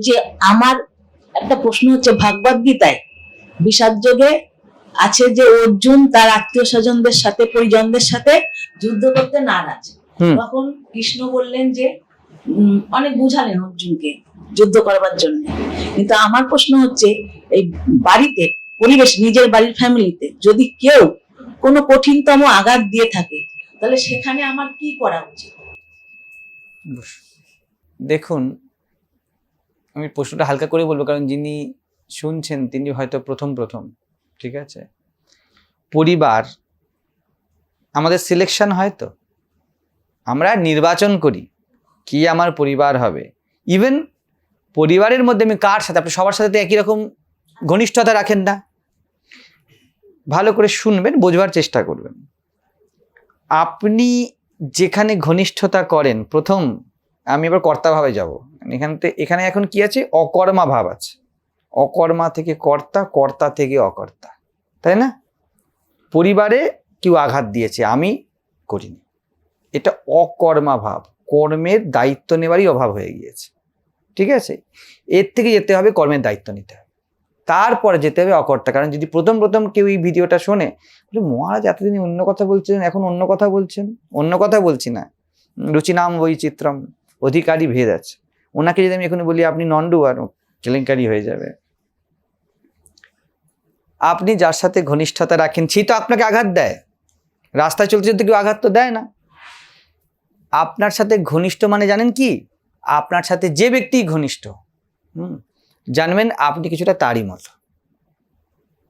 বলছি আমার একটা প্রশ্ন হচ্ছে ভাগবত গীতায় বিষাদ যোগে আছে যে অর্জুন তার আত্মীয় স্বজনদের সাথে পরিজনদের সাথে যুদ্ধ করতে নারাজ হুম। তখন কৃষ্ণ বললেন যে অনেক বুঝালেন অর্জুনকে যুদ্ধ করবার জন্য। কিন্তু আমার প্রশ্ন হচ্ছে এই বাড়িতে পরিবেশ নিজের বাড়ির ফ্যামিলিতে যদি কেউ কোনো কঠিনতম আঘাত দিয়ে থাকে তাহলে সেখানে আমার কি করা উচিত? দেখুন আমি প্রশ্নটা হালকা করে বলব, কারণ যিনি শুনছেন তিনি হয়তো প্রথম প্রথম, ঠিক আছে? পরিবার, আমাদের সিলেকশন হয় তো। আমরা নির্বাচন করি কি আমার পরিবার হবে। ইভেন পরিবারের মধ্যে আমি কার সাথে, আপনি সবার সাথে একই রকম ঘনিষ্ঠতা রাখেন না। ভালো করে শুনবেন, বোঝবার চেষ্টা করবেন। আপনি যেখানে ঘনিষ্ঠতা করেন, প্রথম আমি এবার কর্তাভাবে যাব। এখান থেকে এখানে এখন কি আছে? অকর্মা ভাব আছে। অকর্মা থেকে কর্তা কর্তা থেকে অকর্তা। তাই না? পরিবারে কেউ আঘাত দিয়েছে, আমি করিনি। এটা অকর্মা ভাব। কর্মের দায়িত্ব নেবারই অভাব হয়ে গিয়েছে। ঠিক আছে? এর থেকে যেতে হবে, কর্মের দায়িত্ব নিতে হবে। তারপরে যেতে হবে অকর্তা। কারণ যদি প্রথম প্রথম কেউ এই ভিডিওটা শোনে মহারাজ, এতদিন অন্য কথা বলছেন এখন অন্য কথা বলছেন? অন্য কথা বলছি না। রুচিনাম বৈচিত্রম। অধিকারী ভেদ আছে। ওনাকে যদি আমি এখন বলি, আপনি নন্ডু আর কেলেঙ্কারি হয়ে যাবে। আপনি যার সাথে ঘনিষ্ঠতা রাখেন সেই তো আপনাকে আঘাত দেয়। রাস্তায় চলতে চলতে কেউ আঘাত তো দেয় না। আপনার সাথে ঘনিষ্ঠ মানে জানেন কি? আপনার সাথে যে ব্যক্তি ঘনিষ্ঠ, হুম, জানবেন আপনি কিছুটা তারই মতো।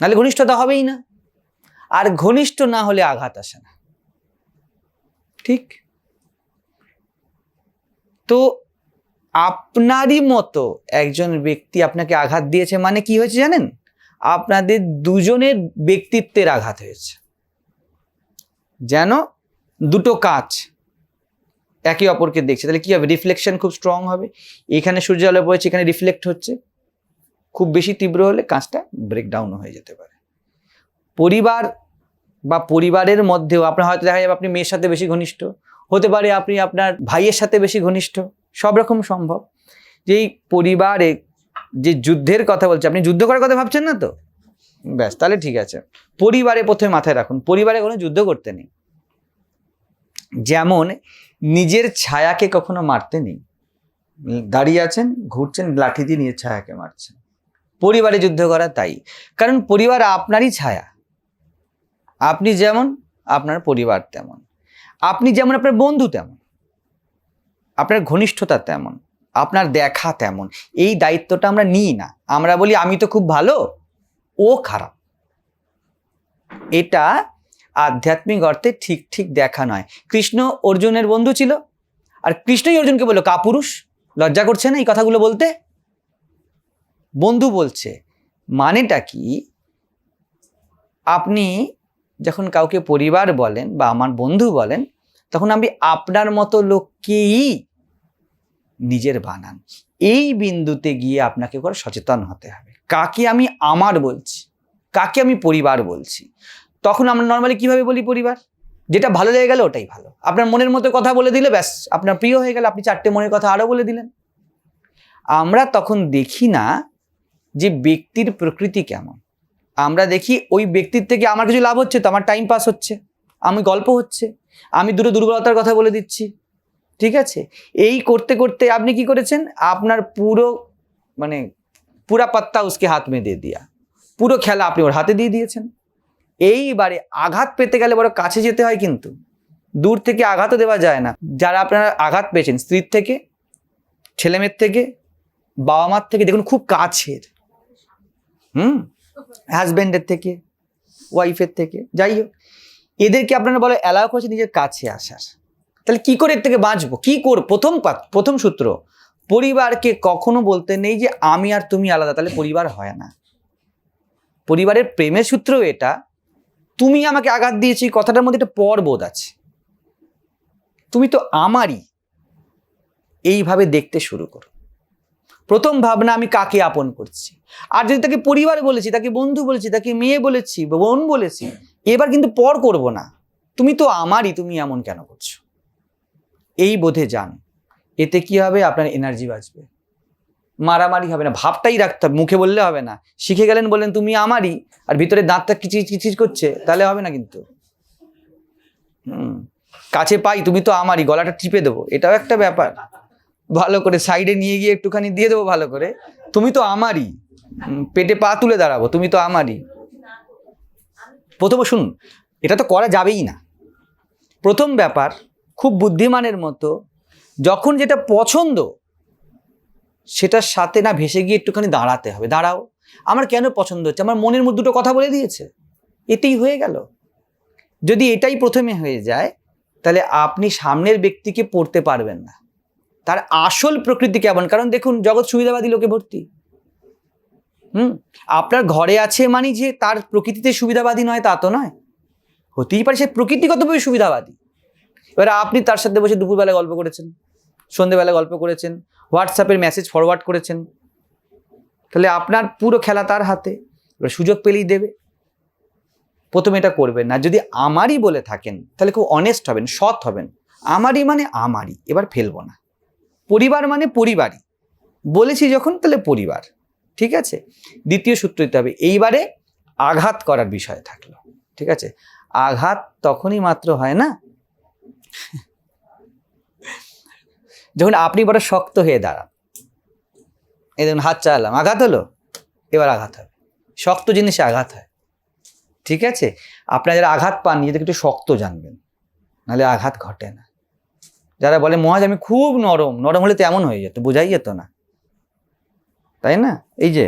নাহলে ঘনিষ্ঠতা হবেই না। আর ঘনিষ্ঠ না হলে আঘাত আসে না। ঠিক? তো আপনারই মতো একজন ব্যক্তি আপনাকে আঘাত দিয়েছে মানে কি হয়েছে জানেন? আপনাদের দুজনের ব্যক্তিত্বের আঘাত হয়েছে। যেন দুটো কাঁচ একে অপরকে দেখছে। তাহলে কি হবে? রিফ্লেকশন খুব স্ট্রং হবে। এখানে সূর্য আলো পড়েছে এখানে রিফ্লেক্ট হচ্ছে। খুব বেশি তীব্র হলে কাঁচটা ব্রেকডাউন হয়ে যেতে পারে। পরিবার বা পরিবারের মধ্যেও আপনার হয়তো দেখা যাবে আপনি মেয়ের সাথে বেশি ঘনিষ্ঠ। হতে পারে আপনি আপনার ভাইয়ের সাথে বেশি ঘনিষ্ঠ। সব রকম সম্ভব। যে পরিবারে যে যুদ্ধের কথা বলছে, আপনি যুদ্ধ করার কথা ভাবছেন না তো? ব্যাস, তাহলে ঠিক আছে। পরিবারে প্রথমে মাথায় রাখুন, পরিবারে কোনো যুদ্ধ করতে নেই। যেমন নিজের ছায়াকে কখনো মারতে নেই। দাঁড়িয়ে আছেন, ঘুরছেন, লাঠি দিয়ে নিজের ছায়াকে মারছেন। পরিবারে যুদ্ধ করা তাই। কারণ পরিবার আপনারই ছায়া। আপনি যেমন, আপনার পরিবার তেমন। আপনি যেমন, আপনার বন্ধু তেমন। আপনার ঘনিষ্ঠতা তেমন, আপনার দেখা তেমন, এই দায়িত্বটা আমরা নিই না। আমরা বলি, আমি তো খুব ভালো, ও খারাপ। এটা আধ্যাত্মিক অর্থে ঠিক ঠিক দেখা নয়। কৃষ্ণ অর্জুনের বন্ধু ছিল, আর কৃষ্ণই অর্জুনকে বলল, কাপুরুষ, লজ্জা করছে না এই কথাগুলো বলতে? বন্ধু বলছে, মানেটা কি? আপনি যখন কাউকে পরিবার বলেন বা আমার বন্ধু বলেন তখন আমি আপনার মতো লোককেই নিজের বানান। এই বিন্দুতে গিয়ে আপনাকে করে সচেতন হতে হবে। কাকে আমি আমার বলছি? কাকে আমি পরিবার বলছি? তখন আমরা নর্মালি কীভাবে বলি পরিবার? যেটা ভালো লেগে গেলে ওটাই ভালো। আপনার মনের মতো কথা বলে দিলে ব্যাস, আপনার প্রিয় হয়ে গেলে, আপনি চারটে মনের কথা আরও বলে দিলেন। আমরা তখন দেখি না যে ব্যক্তির প্রকৃতি কেমন। আমরা দেখি ওই ব্যক্তির থেকে আমার কিছু লাভ হচ্ছে, তো আমার টাইম পাস হচ্ছে। আমি গল্প হচ্ছে, আমি দুটো দুর্বলতার কথা বলে দিচ্ছি, ঠিক আছে? এই করতে করতে আপনি কি করেছেন? আপনার পুরো মানে পুরা পাত্তা উসকে হাত মে দিয়ে দিয়া, পুরো খেলা আপনি ওর হাতে দিয়ে দিয়েছেন। এইবারে আঘাত পেতে গেলে বড় কাছে যেতে হয় কিন্তু, দূর থেকে আঘাতও দেওয়া যায় না। যারা আপনারা আঘাত পেয়েছেন, স্ত্রীর থেকে, ছেলেমেয়ের থেকে বাবা মার থেকে, দেখুন খুব কাছের, হুম? হাজব্যান্ডের থেকে ওয়াইফের থেকে, যাই হোক। এদেরকে আপনারা বলে অ্যালাউ করছে নিজের কাছে আসার। তাহলে কি করে এর থেকে বাঁচবো? কি কর প্রথম প্রথম সূত্র, পরিবারকে কখনো বলতে নেই যে আমি আর তুমি আলাদা, তাহলে পরিবার হয় না। পরিবারের প্রেমের সূত্র এটা, তুমি আমাকে আঘাত দিয়েছি কথাটার মধ্যে একটা পরবোধ আছে। তুমি তো আমারই। এইভাবে দেখতে শুরু করো। প্রথম ভাবনা, আমি কাকে আপন করছি? আর যদি তাকে পরিবার বলেছি, তাকে বন্ধু বলেছি, তাকে মেয়ে বলেছি বোন বলেছি এবার কিন্তু পর করব না। তুমি তো আমারই, তুমি এমন কেন করছ? এই বোধে যান, এতে কি হবে? আপনার এনার্জি বাঁচবে। মারামারি হবে না, ভাবটাই রাখতে হবে, মুখে বললে হবে না। শিখে গেলেন বললেন, তুমি আমারই, আর ভিতরে দাঁতটা কিচির কিচির করছে, তাহলে হবে না কিন্তু। হুম, কাছে পাই, তুমি তো আমারই, গলাটা টিপে দেবো, এটাও একটা ব্যাপার। ভালো করে সাইডে নিয়ে গিয়ে একটুখানি দিয়ে দেবো ভালো করে। তুমি তো আমারই পেটে পা তুলে দাঁড়াবো, তুমি তো আমারই। প্রথমে শুনুন, এটা তো করা যাবেই না। প্রথম ব্যাপার, খুব বুদ্ধিমানের মতো, যখন যেটা পছন্দ, সেটার সাথে না ভেসে গিয়ে একটুখানি দাঁড়াতে হবে। দাঁড়াও, আমার কেন পছন্দ হচ্ছে? আমার মনের মধ্যে দুটো কথা বলে দিয়েছে। এটাই হয়ে গেল। যদি এটাই প্রথমে হয়ে যায়, তাহলে আপনি সামনের ব্যক্তিকে পড়তে পারবেন না। তার আসল প্রকৃতি কেমন? কারণ দেখুন, জগৎ সুবিধাবাদী লোকে ভর্তি। হুম? আপনার ঘরে আছে মানে যে তার প্রকৃতিতে সুবিধাবাদী নয় তা তো নয়। হতেই পারে সে প্রকৃতিগতভাবে সুবিধাবাদী। এবার আপনি তার সাথে বসে দুপুরবেলা গল্প করেছেন সন্ধেবেলা গল্প করেছেন, হোয়াটসঅ্যাপের মেসেজ ফরওয়ার্ড করেছেন। তাহলে আপনার পুরো খেলা তার হাতে, এবার সুযোগ পেলেই দেবে। প্রথমে এটা করবেন না, যদি আমারই বলে থাকেন, তাহলে খুব অনেস্ট হবেন, সৎ হবেন। আমারই মানে আমারই, এবার ফেলব না। পরিবার মানে পরিবারই। বলেছি যখন, তাহলে পরিবার। ঠিক আছে? দ্বিতীয় সূত্র দিতে হবে। এইবারে আঘাত করার বিষয় থাকল। ঠিক আছে? আঘাত তখনই মাত্র হয় না যখন আপনি বড় শক্ত হয়ে দাঁড়ান। এই দেখুন, হাত চালালাম। আঘাত হলো? এবার আঘাত হবে। শক্ত জিনিসে আঘাত হয়। ঠিক আছে? আপনারা যারা আঘাত পান, নিজেদেরকে একটু শক্ত জানবেন। নাহলে আঘাত ঘটে না। যারা বলে মহাজ আমি খুব নরম নরম হলে তো এমন হয়ে যেত, বোঝাই যেত না। তাই না? এই যে,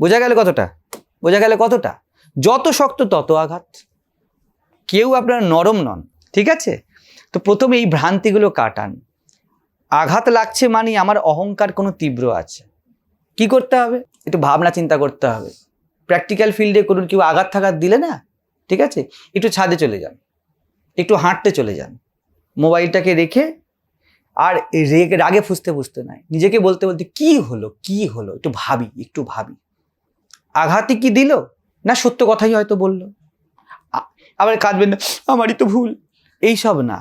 বোঝা গেল কতটা? বোঝা গেল কতটা? যত শক্ত তত আঘাত। কেউ আপনার নরম নন, ঠিক আছে? তো প্রথমে এই ভ্রান্তিগুলো কাটান। আঘাত লাগছে মানে আমার অহংকার কোনো তীব্র আছে। কি করতে হবে? একটু ভাবনা চিন্তা করতে হবে। প্র্যাকটিক্যাল ফিল্ডে করুন, কেউ আঘাত থাঘাত দিলে না, ঠিক আছে? একটু ছাদে চলে যান। একটু হাঁটতে চলে যান। মোবাইলটাকে রেখে আর রেগে, রাগে ফুসতে ফুসতে নাই। নিজেকে বলতে বলতে, কি হলো? কি হলো? একটু ভাবি একটু ভাবি। আঘাতই কি দিল? না সত্য কথাই হয়তো বলল। আবার কাঁদবেন না, আমারই তো ভুল। এইসব না।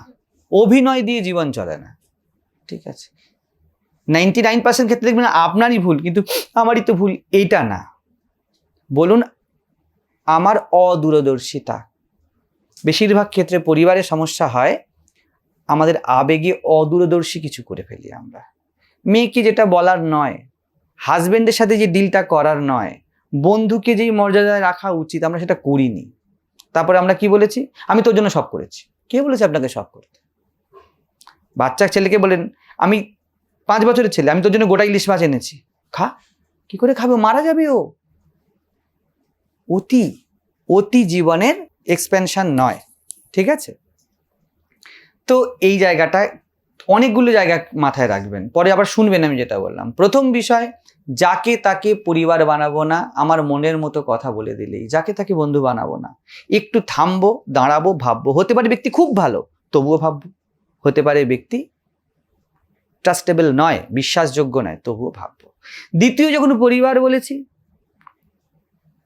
অভিনয় দিয়ে জীবন চলে না। ঠিক আছে? নাইনটি নাইন পার্সেন্ট ক্ষেত্রে দেখবেন আপনারই ভুল, কিন্তু আমারই তো ভুল, এইটা না। বলুন, আমার অদূরদর্শিতা। বেশিরভাগ ক্ষেত্রে পরিবারের সমস্যা হয় আমাদের আবেগে অদূরদর্শী কিছু করে ফেলি আমরা। মেয়েকে যেটা বলার নয় হাজবেন্ডের সাথে যে ডিলটা করার নয়, বন্ধুকে যেই মর্যাদায় রাখা উচিত, আমরা সেটা করিনি। তারপরে আমরা কি বলেছি? আমি তোর জন্য সব করেছি। কে বলেছে আপনাকে সব করতে? বাচ্চা ছেলেকে বলেন, আমি পাঁচ বছরের ছেলে, আমি তোর জন্য গোটা ইলিশ মাছ এনেছি। খা, কি করে খাবে? মারা যাবে ও। অতি অতি জীবনের এক্সপেনশন নয়। ঠিক আছে? তো এই জায়গাটায় অনেকগুলো জায়গা মাথায় রাখবেন। পরে আবার শুনবেন আমি যেটা বললাম। প্রথম বিষয়, যাকে তাকে পরিবার বানাবো না, আমার মনের মতো কথা বলে দিলেই। যাকে তাকে বন্ধু বানাবো না। একটু থামবো, দাঁড়াবো, ভাববো। হতে পারে ব্যক্তি খুব ভালো, তবুও ভাববো। হতে পারে ব্যক্তি ট্রাস্টেবল নয়, বিশ্বাসযোগ্য নয়, তবুও ভাববো। দ্বিতীয় যখন পরিবার বলেছি,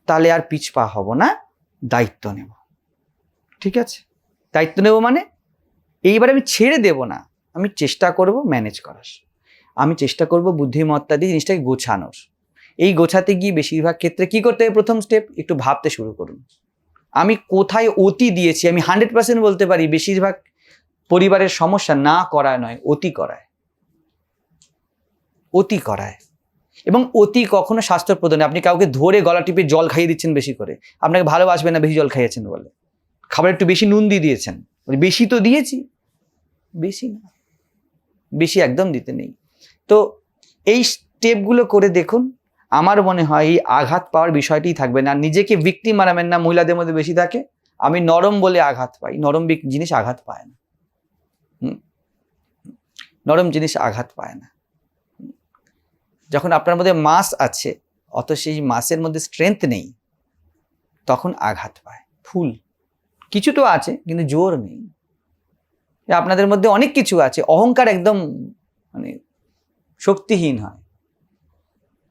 তাহলে আর পিছপা হব না, দায়িত্ব নেব। ঠিক আছে? দায়িত্ব নেব মানে এইবার আমি ছেড়ে দেব না। আমি চেষ্টা করব ম্যানেজ করার। আমি চেষ্টা করব বুদ্ধিমত্তা দিয়ে জিনিসটাকে গোছানোর। এই গোছাতে গিয়ে বেশিরভাগ ক্ষেত্রে কি করতে হবে? প্রথম স্টেপ একটু ভাবতে শুরু করুন। আমি কোথায় অতি দিয়েছি? আমি হান্ড্রেড পার্সেন্ট বলতে পারি, বেশিরভাগ পরিবারের সমস্যা না করায় নয়, অতি করায়। অতি করায়। এবং অতি কখনো স্বাস্থ্যপ্রদ নয়। আপনি কাউকে ধরে গলা টিপে জল খাইয়ে দিচ্ছেন বেশি করে। আপনাকে ভালোবাসবে না, বেশি জল খাইয়েছেন বলে। খাবার একটু বেশি নুন দিয়ে দিয়েছেন। বেশি তো দিয়েছি। বেশি না। বেশি একদম দিতে নেই। তো এই স্টেপগুলো করে দেখুন, আমার মনে হয় এই আঘাত পাওয়ার বিষয়টি থাকবে না। নিজেকে ভিক্টিম মারাবেন না, মহিলাদের মধ্যে বেশি থাকে। আমি নরম বলে আঘাত পাই, নরম জিনিস আঘাত পায় না। নরম জিনিস আঘাত পায় না। যখন আপনার মধ্যে মাস আছে অত সেই মাসের মধ্যে স্ট্রেংথ নেই, তখন আঘাত পায়। ফুল। কিছু তো আছে, কিন্তু জোর নেই। আপনাদের মধ্যে অনেক কিছু আছে। অহংকার একদম মানে শক্তিহীন হয়।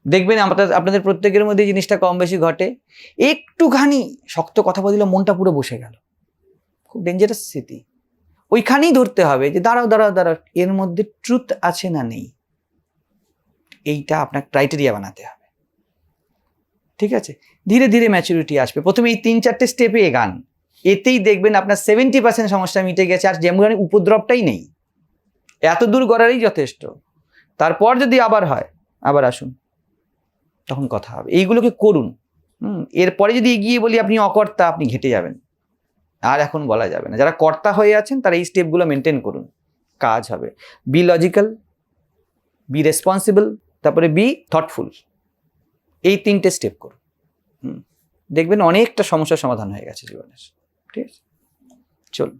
দেখবেন আপনাদের আপনাদের প্রত্যেকের মধ্যে জিনিসটা কম বেশি ঘটে। একটুখানি শক্ত কথা বলে মনটা পুরো বসে গেল। খুব ডেঞ্জারাস স্মৃতি ওইখানেই ধরতে হবে যে, দাঁড়াও দাঁড়াও দাঁড়াও, এর মধ্যে ট্রুথ আছে না নেই? এইটা আপনার ক্রাইটেরিয়া বানাতে হবে। ঠিক আছে? ধীরে ধীরে ম্যাচুরিটি আসবে। প্রথমে এই তিন চারটে স্টেপে এগান। এতেই দেখবেন আপনার সেভেন্টি পার্সেন্ট সমস্যা মিটে গেছে, আর যেমন উপদ্রবটাই নেই। এত দূর গড়ারই যথেষ্ট। তারপর যদি আবার হয়, আবার আসুন, তখন কথা হবে। এইগুলোকে করুন। হুম, এরপরে যদি এগিয়ে বলি, আপনি অকর্তা, আপনি ঘেটে যাবেন। আর এখন বলা যাবে না। যারা কর্তা হয়ে আছেন, তারা এই স্টেপগুলো মেনটেন করুন। কাজ হবে। বি লজিক্যাল বি রেসপন্সিবল তারপরে বি থটফুল এই তিনটে স্টেপ করুন। হুম, দেখবেন অনেকটা সমস্যার সমাধান হয়ে গেছে জীবনের। ঠিক আছে চলুন